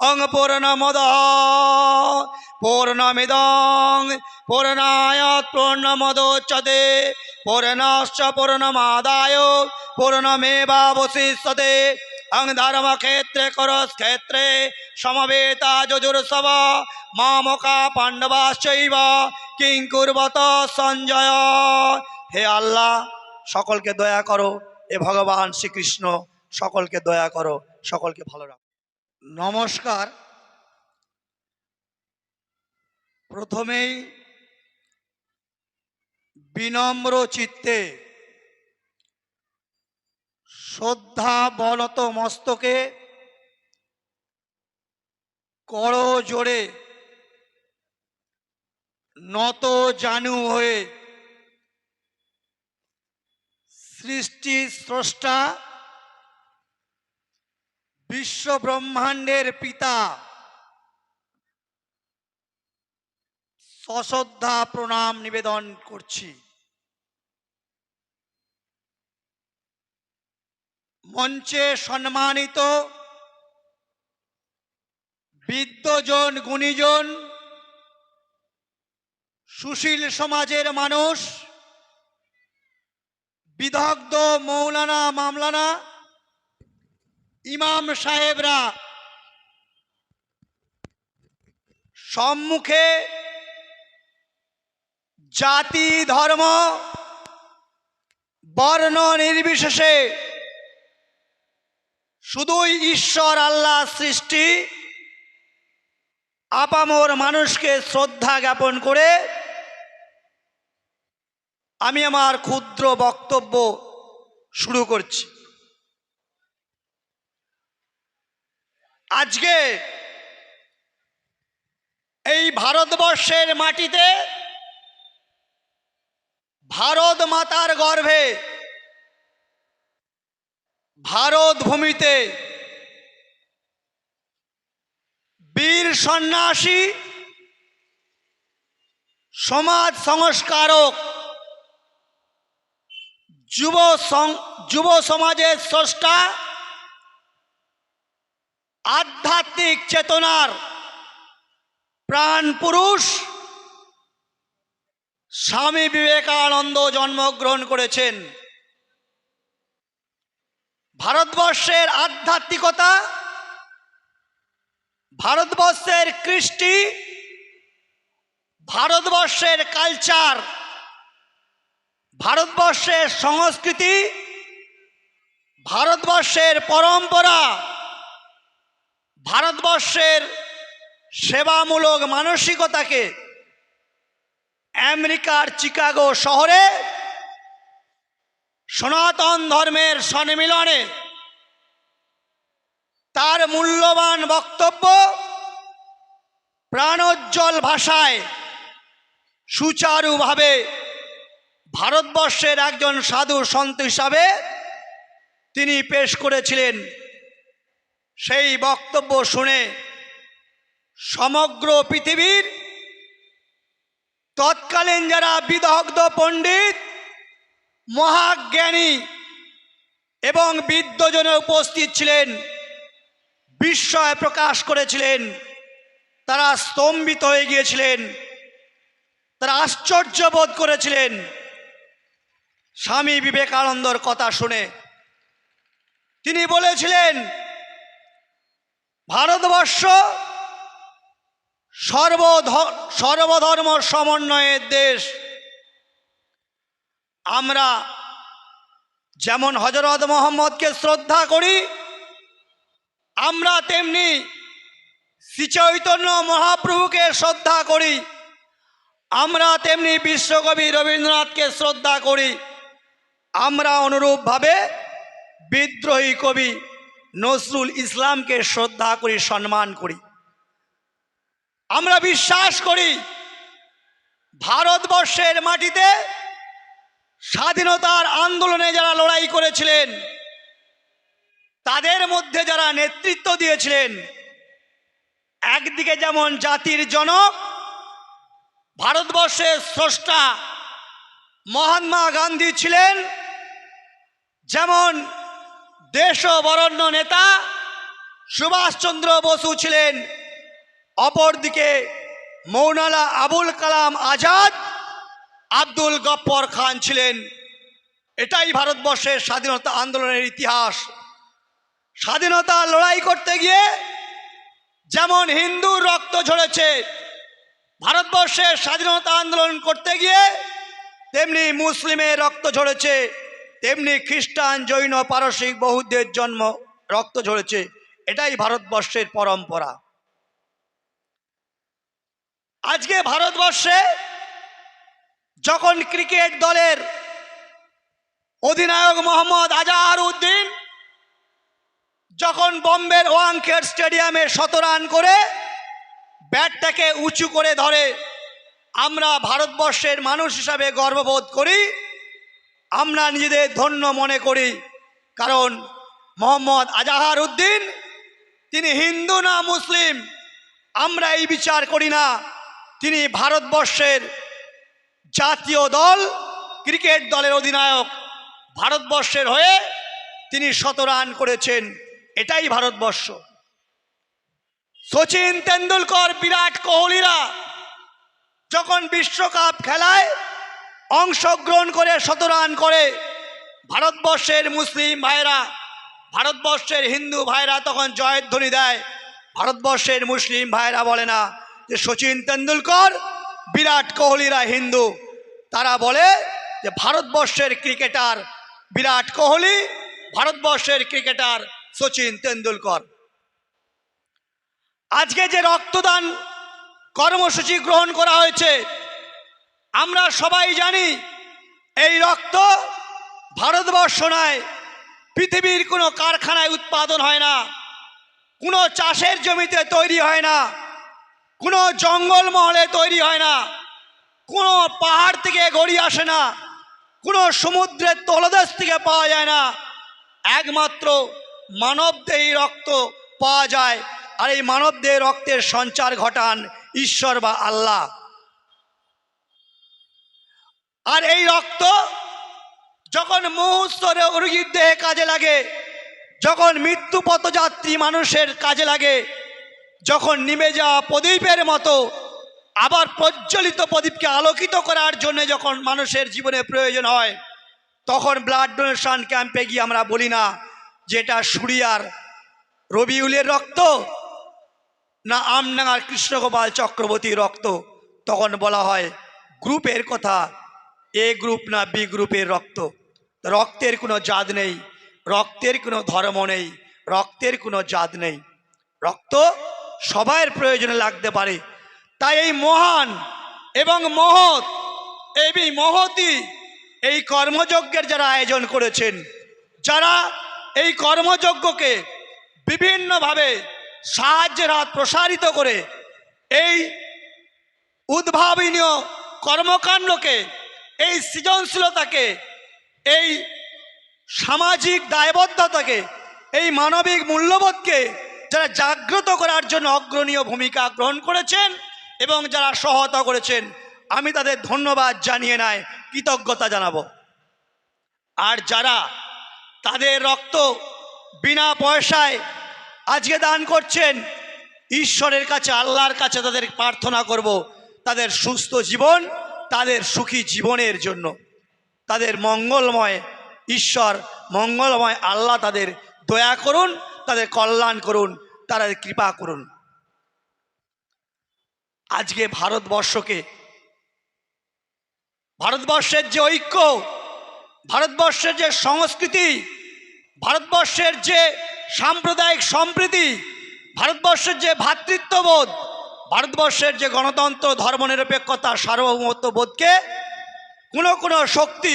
অং পূর্ণমদ পূর্ণমিদং পূর্ণায় পূর্ণমদোচ্যতে পূর্ণশ্চ পূর্ণমাদায় পূর্ণমেবাবশিষ্যতে অং ধর্মক্ষেত্রে করস্ক্ষেত্রে সমবেতা যজুর্সব মামকা পাণ্ডবাশ্চৈব king কুর্বত Sanjay হে আল্লাহ, সকলকে দয়া করো। এ ভগবান শ্রীকৃষ্ণ, সকলকে দয়া করো। সকলকে ভালো রাখো। নমস্কার। প্রথমেই বিনম্র চিত্তে শ্রদ্ধা বলত মস্তকে কর জোরে নত জানু হয়ে সৃষ্টি স্রষ্টা বিশ্ব ব্রহ্মাণ্ডের পিতা। সশ্রদ্ধা, প্রণাম, নিবেদন করছি। মঞ্চে সম্মানিত বিদ্যজন গুণীজন, সুশীল সমাজের মানুষ, বিদগ্ধ, মৌলানা, মামলানা ইমাম সাহেবরা সম্মুখে জাতি, ধর্ম, বর্ণ নির্বিশেষে শুধুই ঈশ্বর আল্লাহ সৃষ্টি, আপামর মানুষকে শ্রদ্ধা জ্ঞাপন করে আমি আমার ক্ষুদ্র বক্তব্য শুরু করছি। আজকে এই ভারতবর্ষের মাটিতে ভারত মাতার গর্ভে ভারত ভূমিতে বীর সন্ন্যাসী, সমাজ সংস্কারক, যুব যুব সমাজের স্রষ্টা আধ্যাত্মিক চেতনার প্রাণ পুরুষ স্বামী বিবেকানন্দ জন্মগ্রহণ করেছেন। ভারতবর্ষের আধ্যাত্মিকতা, ভারতবর্ষের কৃষ্টি, ভারতবর্ষের কালচার, ভারতবর্ষের সংস্কৃতি, ভারতবর্ষের পরম্পরা ভারতবর্ষের সেবামূলক মানসিকতাকে আমেরিকার চিকাগো শহরে সনাতন ধর্মের সম্মিলনে তার মূল্যবান বক্তব্য প্রাণোজ্জ্বল ভাষায় সুচারুভাবে ভারতবর্ষের একজন সাধু সন্ত হিসাবে তিনি পেশ করেছিলেন। সেই বক্তব্য শুনে সমগ্র পৃথিবীর তৎকালীন যারা বিদগ্ধ পণ্ডিত, মহাজ্ঞানী এবং বিদ্যজনে উপস্থিত ছিলেন, বিস্ময় প্রকাশ করেছিলেন, তারা স্তম্ভিত হয়ে গিয়েছিলেন, তারা আশ্চর্য বোধ করেছিলেন। স্বামী বিবেকানন্দর কথা শুনে তিনি বলেছিলেন ভারতবর্ষ সর্বধ, সর্বধর্ম সমন্বয়ের দেশ। আমরা যেমন হজরত মোহাম্মদকে শ্রদ্ধা করি, আমরা তেমনি শ্রীচৈতন্য মহাপ্রভুকে শ্রদ্ধা করি, আমরা তেমনি বিশ্বকবি রবীন্দ্রনাথকে শ্রদ্ধা করি। আমরা অনুরূপভাবে বিদ্রোহী কবি। নজরুল ইসলামকে শ্রদ্ধা করি, সম্মান করি। আমরা বিশ্বাস করি, ভারতবর্ষের মাটিতে স্বাধীনতার আন্দোলনে যারা লড়াই করেছিলেন, তাদের মধ্যে যারা নেতৃত্ব দিয়েছিলেন, একদিকে যেমন জাতির জনক ভারতবর্ষের স্রষ্টা মহাত্মা গান্ধী ছিলেন, যেমন দেশ বরণ্য নেতা সুভাষচন্দ্র বসু ছিলেন। অপরদিকে মৌনালা আবুল কালাম আজাদ, আব্দুল গপ্পর খান ছিলেন। এটাই ভারতবর্ষের স্বাধীনতা আন্দোলনের ইতিহাস। স্বাধীনতা লড়াই করতে গিয়ে যেমন হিন্দুর রক্ত ঝরেছে, ভারতবর্ষের স্বাধীনতা আন্দোলন করতে গিয়ে, তেমনি মুসলিমের রক্ত ঝরেছে। তেমনি খ্রিস্টান, জৈন, পারসিক বৌদ্ধের জন্ম, রক্ত ঝরেছে। এটাই ভারতবর্ষের পরম্পরা। আজকে ভারতবর্ষে যখন ক্রিকেট দলের অধিনায়ক মোহাম্মদ আজহার উদ্দিন যখন বম্বের ওয়াংখেড স্টেডিয়ামে শত রান করে ব্যাটটাকে উঁচু করে ধরে, আমরা ভারতবর্ষের মানুষ হিসাবে গর্ববোধ করি। আমরা নিজেদের ধন্য মনে করি। কারণ মোহাম্মদ আজাহার উদ্দিন তিনি হিন্দু না মুসলিম, আমরা এই বিচার করি না। তিনি ভারতবর্ষের জাতীয় দল, ক্রিকেট দলের অধিনায়ক। ভারতবর্ষের হয়ে তিনি শত রান করেছেন। এটাই ভারতবর্ষ। সচিন তেন্ডুলকর, বিরাট কোহলিরা যখন বিশ্বকাপ খেলায় অংশগ্রহণ করে, শতরান করে ভারতবর্ষের মুসলিম ভাইরা, ভারতবর্ষের হিন্দু ভাইরা তখন জয়ধ্বনি দেয়। ভারতবর্ষের মুসলিম ভাইরা বলে না যে, সচিন তেন্ডুলকর, বিরাট কোহলিরা হিন্দু। তারা বলে যে, ভারতবর্ষের ক্রিকেটার বিরাট কোহলি, ভারতবর্ষের ক্রিকেটার সচিন তেন্ডুলকর। আজকে যে রক্তদান কর্মসূচি গ্রহণ করা হয়েছে আমরা সবাই জানি এই রক্ত ভারতবর্ষ নয়, পৃথিবীর কোনো কারখানায় উৎপাদন হয় না, কোনো চাষের জমিতে তৈরি হয় না, কোনো জঙ্গল মহলে তৈরি হয় না, কোনো পাহাড় থেকে গড়িয়ে আসে না, কোনো সমুদ্রের তলদেশ থেকে পাওয়া যায় না। একমাত্র মানবদেহী রক্ত পাওয়া যায়, আর এই মানবদেহ রক্তের সঞ্চার ঘটান ঈশ্বর বা আল্লাহ। আর এই রক্ত যখন মুহূর্তরে রোগীর দেহে কাজে লাগে, যখন মৃত্যু পথযাত্রী মানুষের কাজে লাগে, যখন নিমে যাওয়া প্রদীপের মতো আবার প্রজ্বলিত প্রদীপকে আলোকিত করার জন্য যখন মানুষের জীবনে প্রয়োজন হয়, তখন ব্লাড ডোনেশন ক্যাম্পে গিয়ে আমরা বলি না, যেটা সুরিয়ার রবিউলের রক্ত না আমডাঙ্গার কৃষ্ণগোপাল চক্রবর্তীর রক্ত। তখন বলা হয়, গ্রুপের কথা। এ গ্রুপ না বি গ্রুপের রক্ত। রক্তের কোনো জাত নেই, রক্তের কোনো ধর্ম নেই, রক্তের কোনো জাত নেই। রক্ত সবার প্রয়োজনে লাগতে পারে। তাই এই মহান এবং মহৎ, এই মহতি, এই কর্মযজ্ঞের যারা আয়োজন করেছেন, যারা এই কর্মযজ্ঞকে বিভিন্নভাবে সাহায্যের হাত প্রসারিত করে, এই উদ্ভাবনীয় কর্মকাণ্ডকে এই সৃজনশীলতাকে, এই সামাজিক দায়বদ্ধতাকে, এই মানবিক মূল্যবোধকে যারা জাগ্রত করার জন্য অগ্রণীয় ভূমিকা গ্রহণ করেছেন এবং যারা সহায়তা করেছেন, আমি তাদের ধন্যবাদ জানিয়ে নাই, কৃতজ্ঞতা জানাব। আর যারা তাদের রক্ত বিনা পয়সায় আজকে দান করছেন, ঈশ্বরের কাছে, আল্লাহর কাছে তাদের প্রার্থনা করব, তাদের সুস্থ জীবন তাদের সুখী জীবনের জন্য, তাদের মঙ্গলময় ঈশ্বর, মঙ্গলময় আল্লাহ তাদের দয়া করুন, তাদের কল্যাণ করুন, তাদের কৃপা করুন। আজকে ভারতবর্ষকে, ভারতবর্ষের যে ঐক্য, ভারতবর্ষের যে সংস্কৃতি, ভারতবর্ষের যে সাম্প্রদায়িক সম্প্রীতি, ভারতবর্ষের যে ভ্রাতৃত্ববোধ ভারতবর্ষের যে গণতন্ত্র, ধর্মনিরপেক্ষতা, সার্বভৌমত্ব বোধকে কোনো কোনো শক্তি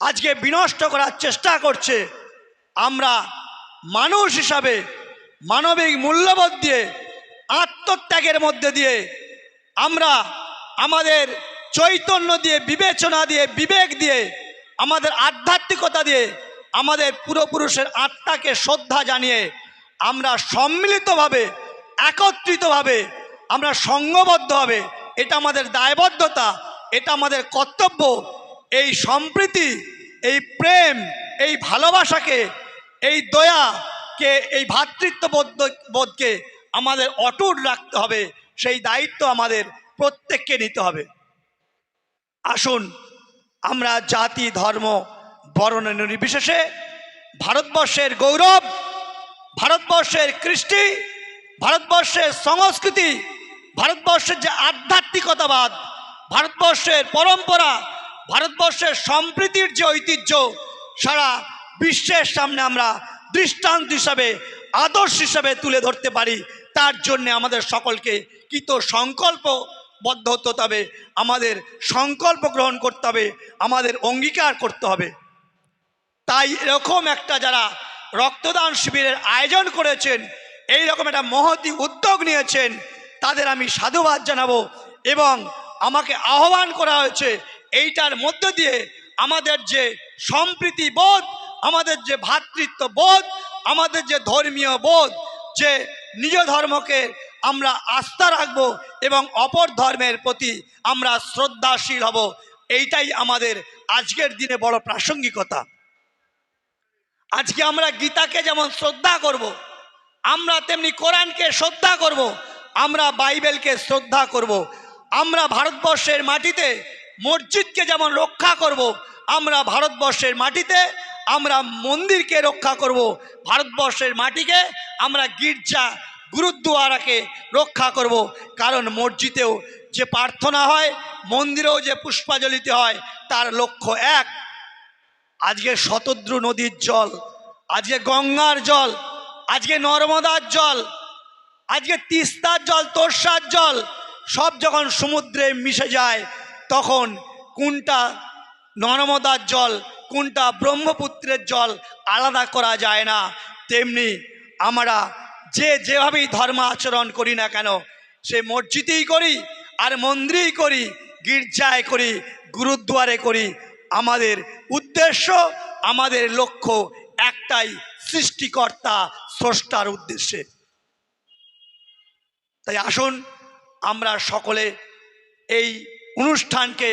আজকে বিনষ্ট করার চেষ্টা করছে, আমরা মানুষ হিসাবে মানবিক মূল্যবোধ দিয়ে, আত্মত্যাগের মধ্যে দিয়ে, আমরা আমাদের চৈতন্য দিয়ে, বিবেচনা দিয়ে, বিবেক দিয়ে, আমাদের আধ্যাত্মিকতা দিয়ে, আমাদের পূর্বপুরুষের আত্মাকে শ্রদ্ধা জানিয়ে, আমরা সম্মিলিতভাবে, একত্রিতভাবে আমরা সঙ্গবদ্ধভাবে এটা আমাদের দায়বদ্ধতা, এটা আমাদের কর্তব্য। এই সম্প্রীতি, এই প্রেম, এই ভালোবাসাকে, এই দয়া কে এই ভ্রাতৃত্ববোধ বোধকে আমাদের অটুট রাখতে হবে। সেই দায়িত্ব আমাদের প্রত্যেককে নিতে হবে। আসুন, আমরা জাতি, ধর্ম, বর্ণ নির্বিশেষে ভারতবর্ষের গৌরব, ভারতবর্ষের কৃষ্টি, ভারতবর্ষের সংস্কৃতি ভারতবর্ষের যে আধ্যাত্মিকতাবাদ, ভারতবর্ষের পরম্পরা, ভারতবর্ষের সম্প্রীতির যে ঐতিহ্য, সারা বিশ্বের সামনে আমরা দৃষ্টান্ত হিসাবে, আদর্শ হিসাবে তুলে ধরতে পারি। তার জন্যে আমাদের সকলকে কৃত সংকল্পবদ্ধ হতে হবে, আমাদের সংকল্প গ্রহণ করতে হবে, আমাদের অঙ্গীকার করতে হবে। তাই এরকম একটা যারা রক্তদান শিবিরের আয়োজন করেছেন এই রকম একটা মহতি উদ্যোগ নিয়েছেন তাদের আমি সাধুবাদ জানাব এবং আমাকে আহ্বান করা হয়েছে এইটার মধ্য দিয়ে আমাদের যে সম্প্রীতি বোধ, আমাদের যে ভ্রাতৃত্ব বোধ, আমাদের যে ধর্মীয় বোধ, যে নিজ ধর্মকে আমরা আস্থা রাখব এবং অপর ধর্মের প্রতি আমরা শ্রদ্ধাশীল হব, এইটাই আমাদের আজকের দিনে বড় প্রাসঙ্গিকতা আজকে আমরা গীতাকে যেমন শ্রদ্ধা করব। আমরা তেমনি কোরআনকে শ্রদ্ধা করব। আমরা বাইবেলকে শ্রদ্ধা করব। আমরা ভারতবর্ষের মাটিতে মসজিদকে যেমন রক্ষা করব। আমরা ভারতবর্ষের মাটিতে আমরা মন্দিরকে রক্ষা করব। ভারতবর্ষের মাটিকে আমরা গির্জা গুরুদ্বারাকে রক্ষা করব। কারণ মসজিদেও যে প্রার্থনা হয়, মন্দিরেও যে পুষ্পাঞ্জলিতে হয়, তার লক্ষ্য এক আজকে শতদ্রু নদীর জল, আজকে গঙ্গার জল, আজকে নর্মদার জল আজকে তিস্তার জল, তোরসার জল, সব যখন সমুদ্রে মিশে যায়, তখন কোনটা নর্মদার জল, কোনটা ব্রহ্মপুত্রের জল আলাদা করা যায় না। তেমনি আমরা যে যেভাবেই ধর্ম আচরণ করি না কেন, সে মসজিদেই করি আর মন্দিরেই করি, গির্জায় করি, গুরুদ্বারে করি। আমাদের উদ্দেশ্য, আমাদের লক্ষ্য একটাই, সৃষ্টিকর্তা স্রষ্টার উদ্দেশ্যে। তাই আসুন আমরা সকলে এই অনুষ্ঠানকে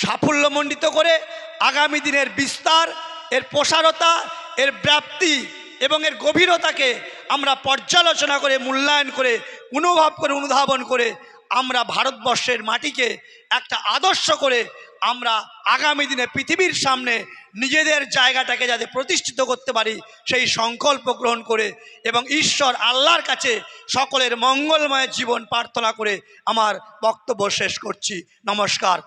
সাফল্যমণ্ডিত করে আগামী দিনের বিস্তার, এর প্রসারতা, এর ব্যাপ্তি এবং এর গভীরতাকে আমরা পর্যালোচনা করে, মূল্যায়ন করে, অনুভব করে, অনুধাবন করে আমরা ভারতবর্ষের মাটিকে একটা আদর্শ করে আমরা আগামী দিনে পৃথিবীর সামনে নিজেদের জায়গাটাকে যাতে প্রতিষ্ঠিত করতে পারি, সেই সংকল্প গ্রহণ করে এবং ঈশ্বর আল্লাহর কাছে সকলের মঙ্গলময় জীবন প্রার্থনা করে আমার বক্তব্য শেষ করছি। নমস্কার।